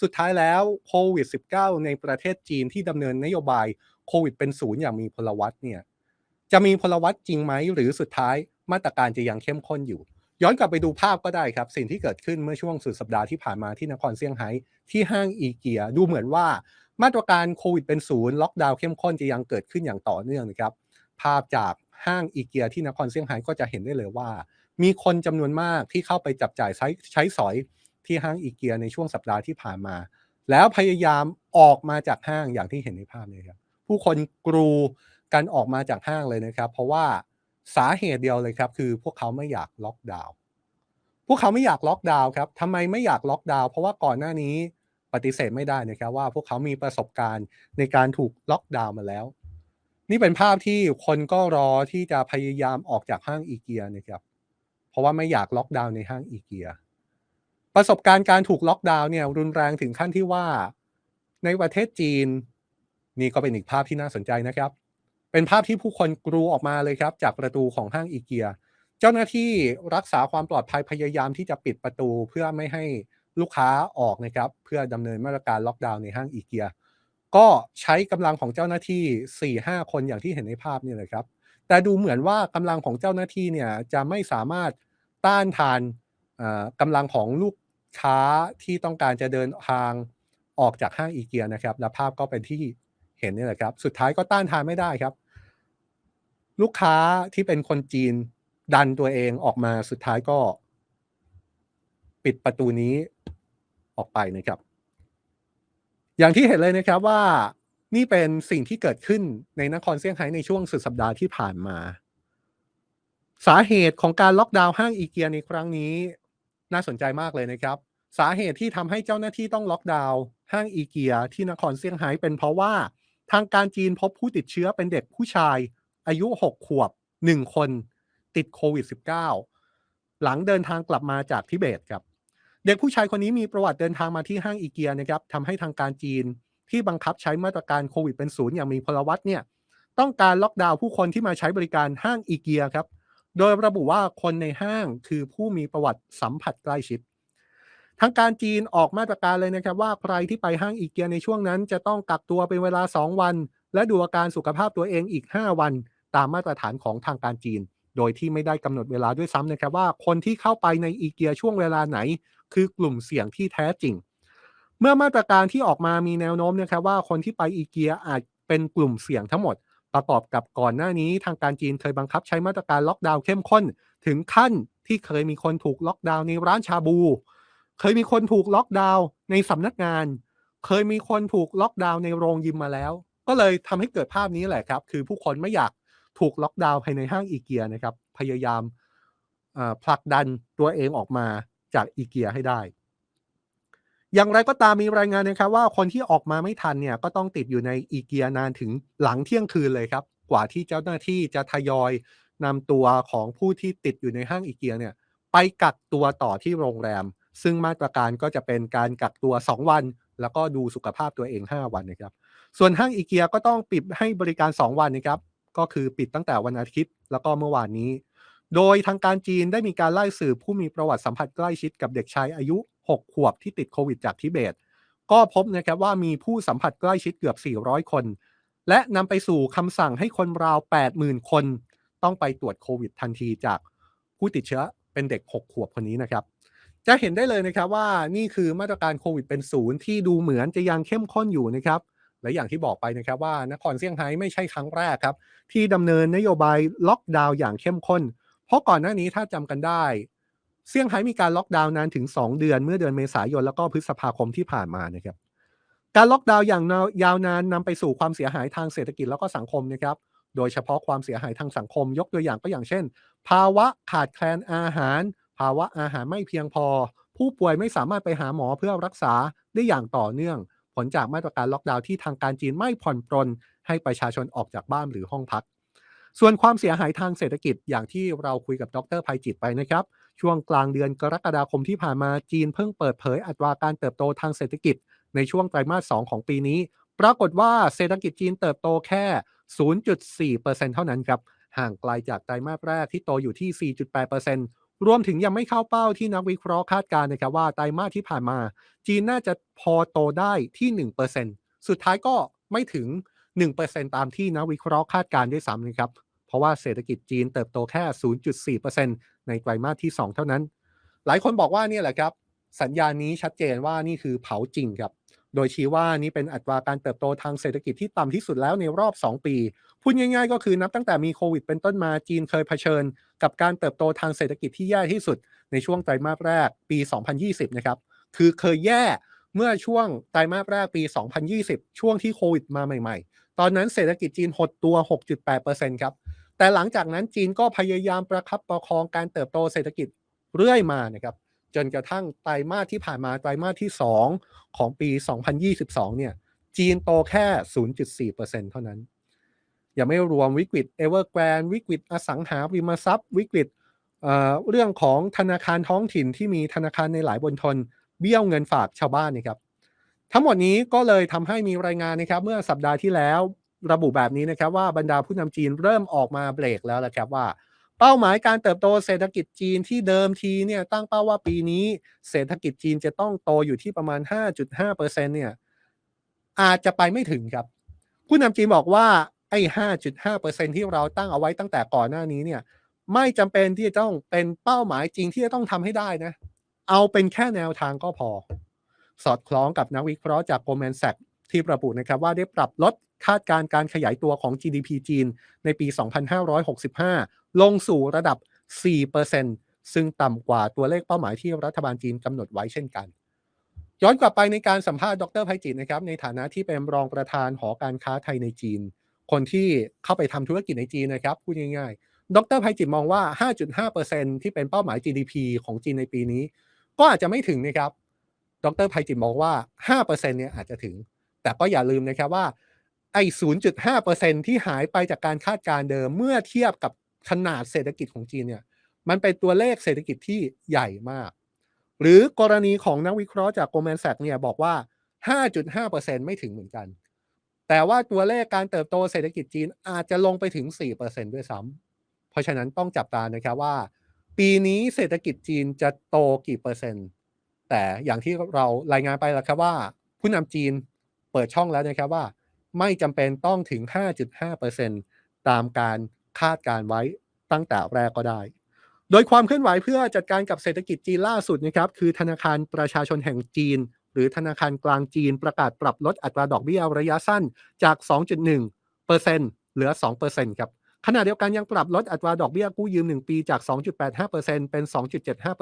สุดท้ายแล้วโควิด -19 ในประเทศจีนที่ดำเนินนโยบายโควิดเป็นศูนย์อย่างมีพลวัตเนี่ยจะมีพลวัตจริงไหมหรือสุดท้ายมาตรการจะยังเข้มข้นอยู่ ย้อนกลับไปดูภาพก็ได้ครับ สิ่งที่เกิดขึ้นเมื่อช่วงสุดสัปดาห์ที่ผ่านมาที่นครเซี่ยงไฮ้ที่ห้างอีเกียดูเหมือนว่า มาตรการโควิดเป็นศูนย์ล็อกดาวน์เข้มข้นจะยังเกิดขึ้นอย่างต่อเนื่องนะครับภาพจากห้างอีเกียที่นครเซี่ยงไฮ้ก็จะเห็นได้เลยว่า มีคนจำนวนมากที่เข้าไปจับจ่ายใช้ใช้สอย ที่ห้างอีเกียในช่วงสัปดาห์ที่ผ่านมา แล้วพยายามออกมาจากห้างอย่างที่เห็นในภาพนี้ครับผู้คนกรูกันออกมาจากห้างเลยนะครับ เพราะว่าสาเหตุเดียวเลยครับคือพวกเขาไม่อยากล็อกดาวน์พวกเขาไม่อยากล็อกดาวน์ครับทำไมไม่อยากล็อกดาวน์เพราะว่าก่อนหน้านี้ปฏิเสธไม่ได้นะครับว่าพวกเขามีประสบการณ์ในการถูกล็อกดาวน์มาแล้ว นี่เป็นภาพที่คนก็รอที่จะพยายามออกจากห้างอีเกียนะครับ เพราะว่าไม่อยากล็อกดาวน์ในห้างอีเกีย ประสบการณ์การถูกล็อกดาวน์เนี่ยรุนแรงถึงขั้นที่ว่า ในประเทศจีน นี่ก็เป็นอีกภาพที่น่าสนใจนะครับ เป็นภาพที่ผู้คนกรูออกมาเลยครับ จากประตูของห้างอีเกีย เจ้าหน้าที่รักษาความปลอดภัยพยายามที่จะปิดประตูเพื่อไม่ให้ลูกค้าออกนะครับ เพื่อดำเนินมาตรการล็อกดาวน์ในห้างอีเกีย ก็ใช้กำลังของเจ้าหน้าที่4-5คนอย่างที่เห็นในภาพนี่เลยครับ แต่ดูเหมือนว่ากำลังของเจ้าหน้าที่เนี่ยจะไม่สามารถต้านทานกำลังของลูก ค้าที่ต้องการจะเดินทางออกจากห้างอีเกียนะครับ และภาพก็เป็นที่เห็นนี่แหละครับ สุดท้ายก็ต้านทานไม่ได้ครับ ลูกค้าที่เป็นคนจีนดันตัวเองออกมาสุดท้ายก็ ปิดประตูนี้ออกไปนะครับ อย่างที่เห็นเลยนะครับว่านี่เป็นสิ่งที่เกิดขึ้นในนครเซี่ยงไฮ้ในช่วงสุดสัปดาห์ที่ผ่านมา สาเหตุของการล็อกดาวน์ห้างอีเกียในครั้งนี้ น่าสนใจมากเลยนะครับ สาเหตุที่ทำให้เจ้าหน้าที่ต้องล็อกดาวน์ห้างอีเกียที่นครเซี่ยงไฮ้เป็นเพราะว่า ทางการจีนพบผู้ติดเชื้อเป็นเด็กผู้ชาย อายุ 6 ขวบ 1 คนติดโควิด -19 หลังเดินทางกลับมาจากทิเบตครับ เด็กผู้ชายคนนี้มีประวัติเดินทางมาที่ห้างอีเกียนะครับทำให้ทางการจีนที่บังคับใช้มาตรการโควิดเป็นศูนย์อย่างมีพลวัตเนี่ยต้องการล็อกดาวน์ผู้คนที่มาใช้บริการห้างอีเกียครับ โดยระบุว่าคนในห้างคือผู้มีประวัติสัมผัสใกล้ชิดทางการจีนออกมาตรการเลยนะครับว่าใครที่ไปห้างอีเกียในช่วงนั้น จะต้องกักตัวเป็นเวลา 2 วัน และดูอาการสุขภาพตัวเองอีก 5 วัน ตามมาตรฐานของทางการจีน โดยที่ไม่ได้กำหนดเวลาด้วยซ้ำนะครับว่าคนที่เข้าไปในอีเกียช่วงเวลาไหน คือกลุ่มเสี่ยงที่แท้จริง เมื่อมาตรการที่ออกมามีแนวโน้มนะครับว่าคนที่ไปอีเกียอาจเป็นกลุ่มเสี่ยงทั้งหมด ประกอบกับก่อนหน้านี้ทางการจีนเคยบังคับใช้มาตรการล็อกดาวน์เข้มข้น ถึงขั้นที่เคยมีคนถูกล็อกดาวน์ในร้านชาบู เคยมีคนถูกล็อกดาวน์ในสำนักงาน เคยมีคนถูกล็อกดาวน์ในโรงยิมมาแล้ว ก็เลยทำให้เกิดภาพนี้แหละครับ คือผู้คนไม่อยากถูกล็อกดาวน์ภายในห้างอีเกียนะครับ พยายามผลักดันตัวเองออกมาจากอีเกียให้ได้ อย่างไรก็ตามมีรายงานนะครับว่าคนที่ออกมาไม่ทันเนี่ยก็ต้องติดอยู่ในอีเกียนานถึงหลังเที่ยงคืนเลยครับ กว่าที่เจ้าหน้าที่จะทยอยนำตัวของผู้ที่ติดอยู่ในห้างอีเกียเนี่ยไปกักตัวต่อที่โรงแรม ซึ่งมาตรการก็จะเป็นการกักตัว 2 วัน แล้วก็ดูสุขภาพตัวเอง 5 วันนะครับ ส่วนห้างอีเกียก็ต้องปิดให้บริการ 2 วันนะครับ ก็คือปิดตั้งแต่วันอาทิตย์ แล้วก็เมื่อวานนี้ โดยทางการจีนได้มีการไล่สืบผู้มีประวัติสัมผัสใกล้ชิดกับเด็กชายอายุ 6 ขวบที่ติดโควิดจากทิเบต ก็พบนะครับว่ามีผู้สัมผัสใกล้ชิดเกือบ 400 คน และนำไปสู่คำสั่งให้คนราว 80,000 คน ต้องไปตรวจโควิดทันทีจากผู้ติดเชื้อเป็นเด็ก 6 ขวบคนนี้นะครับ จะเห็นได้เลยนะครับว่านี่คือมาตรการโควิดเป็นศูนย์ที่ดูเหมือนจะยังเข้มข้นอยู่นะครับและอย่างที่บอกไปนะครับว่านครเซี่ยงไฮ้ไม่ใช่ครั้งแรกครับ ที่ดำเนินนโยบายล็อกดาวน์อย่างเข้มข้น เพราะก่อนหน้านี้ถ้าจำกันได้ เซี่ยงไฮ้มีการล็อกดาวน์นานถึง 2 เดือนเมื่อเดือนเมษายนแล้วก็พฤษภาคมที่ผ่านมานะครับการล็อกดาวน์อย่างยาวนานนำไปสู่ความเสียหายทางเศรษฐกิจแล้วก็สังคมนะครับโดยเฉพาะความเสียหายทางสังคม ยกตัวอย่างก็อย่างเช่น ภาวะขาดแคลนอาหาร ภาวะอาหารไม่เพียงพอ ผู้ป่วยไม่สามารถไปหาหมอเพื่อรักษาได้อย่างต่อเนื่อง ผลจากมาตรการล็อกดาวน์ที่ทางการจีนไม่ผ่อนปรน ให้ประชาชนออกจากบ้านหรือห้องพัก ส่วนความเสียหายทางเศรษฐกิจอย่างที่เราคุยกับดรภัยจิตไปนะครับ ช่วงกลางเดือนกรกฎาคมที่ผ่านมาจีนเพิ่งเปิดเผยอัตราการเติบโตทางเศรษฐกิจ ในช่วงไตรมาส 2 ของปีนี้ ปรากฏว่าเศรษฐกิจจีนเติบโตแค่ 0.4%เท่านั้นครับห่างไกลจากไตรมาสแรกที่โตอยู่ที่ 4.8%รวมถึงยังไม่เข้าเป้าที่นักวิเคราะห์คาดการณ์นะครับว่าไตรมาสที่ผ่านมา จีนน่าจะพอโตได้ที่ 1%สุดท้ายก็ไม่ถึง 1%ตามที่นักวิเคราะห์คาดการณ์ด้วยซ้ำนะครับเพราะว่าเศรษฐกิจจีนเติบโตแค่ 0.4% ในไตรมาสที่ 2 เท่านั้น หลายคนบอกว่าเนี่ยแหละครับ สัญญาณนี้ชัดเจนว่านี่คือเผาจริงครับ โดยชี้ว่านี่เป็นอัตราการเติบโตทางเศรษฐกิจที่ต่ำที่สุดแล้วในรอบ 2 ปี พูดง่ายๆ ก็คือนับตั้งแต่มีโควิดเป็นต้นมาจีนเคยเผชิญ กับการเติบโตทางเศรษฐกิจที่แย่ที่สุดในช่วงไตรมาสแรกปี 2020 นะครับ คือเคยแย่เมื่อช่วงไตรมาสแรกปี 2020 ช่วงที่โควิดมาใหม่ ๆ ตอนนั้นเศรษฐกิจจีนหดตัว 6.8%ครับ แต่หลังจากนั้นจีนก็พยายามประคับประคองการเติบโตเศรษฐกิจเรื่อยมานะครับจนกระทั่งไตรมาสที่ผ่านมาไตรมาสที่ 2 ของปี 2022 เนี่ย จีนโตแค่ 0.4%เท่านั้น ยังไม่รวมวิกฤตเอเวอร์แกรนวิกฤตอสังหาริมทรัพย์ วิกฤตเเรื่องของธนาคารท้องถิ่นที่มีธนาคารในหลายบนทน เบี้ยวเงินฝากชาวบ้านนะครับ ทั้งหมดนี้ก็เลยทำให้มีรายงานนะครับ เมื่อสัปดาห์ที่แล้ว ระบุแบบนี้นะครับว่าบรรดาผู้นำจีนเริ่มออกมาเบรกแล้วแหละครับว่า เป้าหมายการเติบโตเศรษฐกิจจีนที่เดิมทีเนี่ยตั้งเป้าว่าปีนี้ เศรษฐกิจจีนจะต้องโตอยู่ที่ประมาณ 5.5%เนี่ยอาจจะไปไม่ถึงครับ ผู้นำจีนบอกว่าไอ้5.5%ที่เราตั้งเอาไว้ตั้งแต่ก่อนหน้านี้เนี่ยไม่จำเป็นที่จะต้องเป็นเป้าหมายจริงที่จะต้องทำให้ได้นะ เอาเป็นแค่แนวทางก็พอ สอดคล้องกับนักวิเคราะห์จาก Goldman Sachs ที่ระบุนะครับว่าได้ปรับลด คาดการณ์การขยายตัวของ GDP จีนในปี 2565 ลงสู่ระดับ 4%ซึ่งต่ำกว่าตัวเลขเป้าหมายที่รัฐบาลจีนกำหนดไว้เช่นกัน ย้อนกลับไปในการสัมภาษณ์ดรไพจิตนะครับ ในฐานะที่เป็นรองประธานหอการค้าไทยในจีน คนที่เข้าไปทำธุรกิจในจีนนะครับพูดง่ายๆ ดรไพจิตมองว่า 5.5%ที่เป็นเป้าหมาย GDP ของจีนในปีนี้ ก็อาจจะไม่ถึงนะครับ ดรไพจิตมองว่า 5%เนี่ยอาจจะถึง แต่ก็อย่าลืมนะครับว่า ไอ้0.5%ที่หายไปจากการคาดการเดิม เมื่อเทียบกับขนาดเศรษฐกิจของจีนเนี่ย มันเป็นตัวเลขเศรษฐกิจที่ใหญ่มาก หรือกรณีของนักวิเคราะห์จาก Goldman Sachs เนี่ยบอกว่า 5.5%ไม่ถึงเหมือนกัน แต่ว่าตัวเลขการเติบโตเศรษฐกิจจีนอาจจะลงไปถึง 4%ด้วยซ้ำเพราะฉะนั้นต้องจับตานะครับว่า ปีนี้เศรษฐกิจจีนจะโตกี่เปอร์เซ็นต์ แต่อย่างที่เรารายงานไปแล้วครับว่า ผู้นำจีนเปิดช่องแล้วนะครับว่า ไม่จำเป็นต้องถึง 5.5%ตามการคาดการไว้ตั้งแต่แรกก็ได้ โดยความเคลื่อนไหวเพื่อจัดการกับเศรษฐกิจจีนล่าสุดนะครับคือธนาคารประชาชนแห่งจีน หรือธนาคารกลางจีนประกาศปรับลดอัตราดอกเบี้ยระยะสั้นจาก 2.1%เหลือ 2%ครับขณะเดียวกันยังปรับลดอัตราดอกเบี้ยกู้ยืม 1 ปีจาก 2.85%เป็น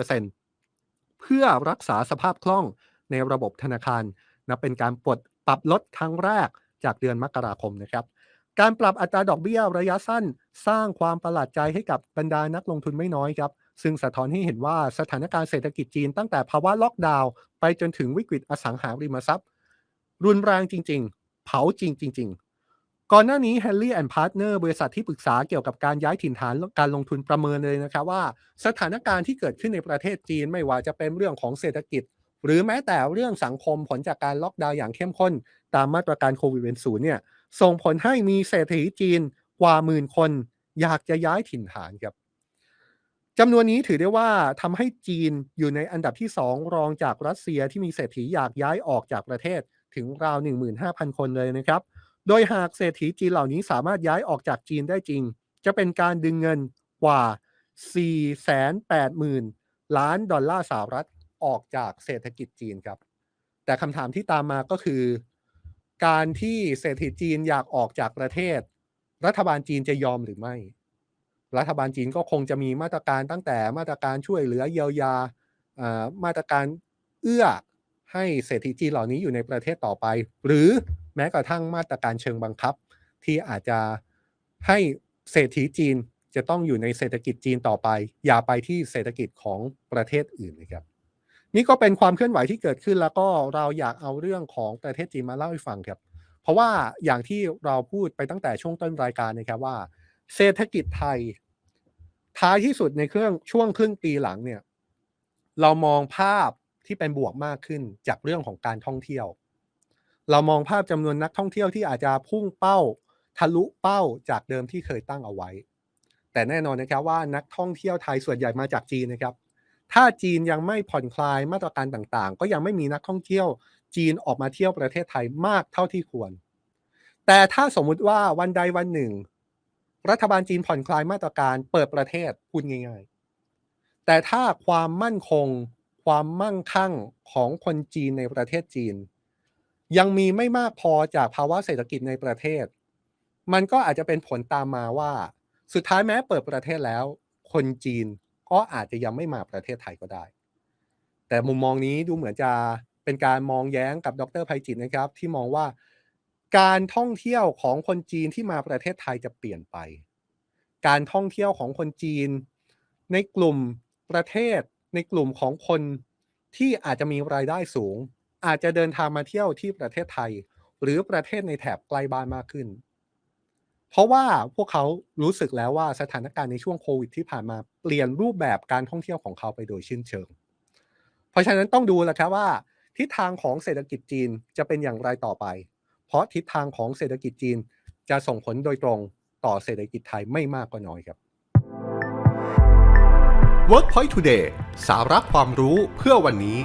2.75%เพื่อรักษาสภาพคล่องในระบบธนาคารนับเป็นการปลดปรับลดครั้งแรก จากเดือนมกราคมนะครับการปรับอัตราดอกเบี้ยระยะสั้นสร้างความประหลาดใจให้กับบรรดานักลงทุนไม่น้อยครับ ซึ่งสะท้อนให้เห็นว่าสถานการณ์เศรษฐกิจจีนตั้งแต่ภาวะล็อกดาวน์ไปจนถึงวิกฤตอสังหาริมทรัพย์ รุนแรงจริง ๆ เผาจริงจริงๆก่อนหน้านี้ Henry and Partner บริษัทที่ปรึกษาเกี่ยวกับการย้ายถิ่นฐานการลงทุนประเมินเลยนะครับว่า สถานการณ์ที่เกิดขึ้นในประเทศจีนไม่ว่าจะเป็นเรื่องของเศรษฐกิจ หรือแม้แต่เรื่องสังคมผลจากการล็อกดาวน์อย่างเข้มข้น ตามมาตรการโควิดเป็นศูนย์เนี่ยส่งผลให้มีเศรษฐีจีนกว่าหมื่นคน อยากจะย้ายถิ่นฐานครับจำนวนนี้ถือได้ว่าทำให้จีนอยู่ในอันดับที่ 2 รองจากรัสเซียที่มีเศรษฐีอยากย้ายออกจากประเทศถึงราว 15,000 คนเลยนะครับ โดยหากเศรษฐีจีนเหล่านี้สามารถย้ายออกจากจีนได้จริง จะเป็นการดึงเงินกว่า 480,000 ล้านดอลลาร์สหรัฐ ออกจากเศรษฐกิจจีนครับ แต่คำถามที่ตามมาก็คือ การที่เศรษฐีจีนอยากออกจากประเทศ รัฐบาลจีนจะยอมหรือไม่ รัฐบาลจีนก็คงจะมีมาตรการตั้งแต่มาตรการช่วยเหลือเยียวยามาตรการเอื้อให้เศรษฐีจีนเหล่านี้อยู่ในประเทศต่อไป หรือแม้กระทั่งมาตรการเชิงบังคับ ที่อาจจะให้เศรษฐีจีนจะต้องอยู่ในเศรษฐกิจจีนต่อไป อย่าไปที่เศรษฐกิจของประเทศอื่นนะครับ นี่ก็เป็นความเคลื่อนไหวที่เกิดขึ้นแล้วก็เราอยากเอาเรื่องของประเทศจีนมาเล่าให้ฟังครับ เพราะว่าอย่างที่เราพูดไปตั้งแต่ช่วงต้นรายการนะครับว่า เศรษฐกิจไทย ท้ายที่สุดในเครื่องช่วงครึ่งปีหลังเนี่ย เรามองภาพที่เป็นบวกมากขึ้นจากเรื่องของการท่องเที่ยว เรามองภาพจำนวนนักท่องเที่ยวที่อาจจะพุ่งเป้า ทะลุเป้าจากเดิมที่เคยตั้งเอาไว้ แต่แน่นอนนะครับว่านักท่องเที่ยวไทยส่วนใหญ่มาจากจีนนะครับ ถ้าจีนยังไม่ผ่อนคลายมาตรการต่างๆ ก็ยังไม่มีนักท่องเที่ยว จีนออกมาเที่ยวประเทศไทยมากเท่าที่ควร แต่ถ้าสมมุติว่าวันใดวันหนึ่ง รัฐบาลจีนผ่อนคลายมาตรการเปิดประเทศพูดง่าย ๆ แต่ถ้าความมั่นคง ความมั่งคั่งของคนจีนในประเทศจีน ยังมีไม่มากพอจากภาวะเศรษฐกิจในประเทศ มันก็อาจจะเป็นผลตามมาว่า สุดท้ายแม้เปิดประเทศแล้ว คนจีน ก็อาจจะยังไม่มาประเทศไทยก็ได้ แต่มุมมองนี้ดูเหมือนจะเป็นการมองแย้งกับดรไพจิตนะครับ ที่มองว่าการท่องเที่ยวของคนจีนที่มาประเทศไทยจะเปลี่ยนไป การท่องเที่ยวของคนจีน ในกลุ่มประเทศ ในกลุ่มของคนที่อาจจะมีรายได้สูง อาจจะเดินทางมาเที่ยวที่ประเทศไทย หรือประเทศในแถบใกล้บ้านมากขึ้น เพราะว่าพวกเขารู้สึกแล้วว่าสถานการณ์ในช่วงโควิดที่ผ่านมาเปลี่ยนรูปแบบการท่องเที่ยวของเขาไปโดยสิ้นเชิง เพราะฉะนั้นต้องดูแหละครับว่า ทิศทางของเศรษฐกิจจีนจะเป็นอย่างไรต่อไป เพราะทิศทางของเศรษฐกิจจีนจะส่งผลโดยตรงต่อเศรษฐกิจไทยไม่มากก็น้อยครับ WorkPoint Today สาระความรู้เพื่อวันนี้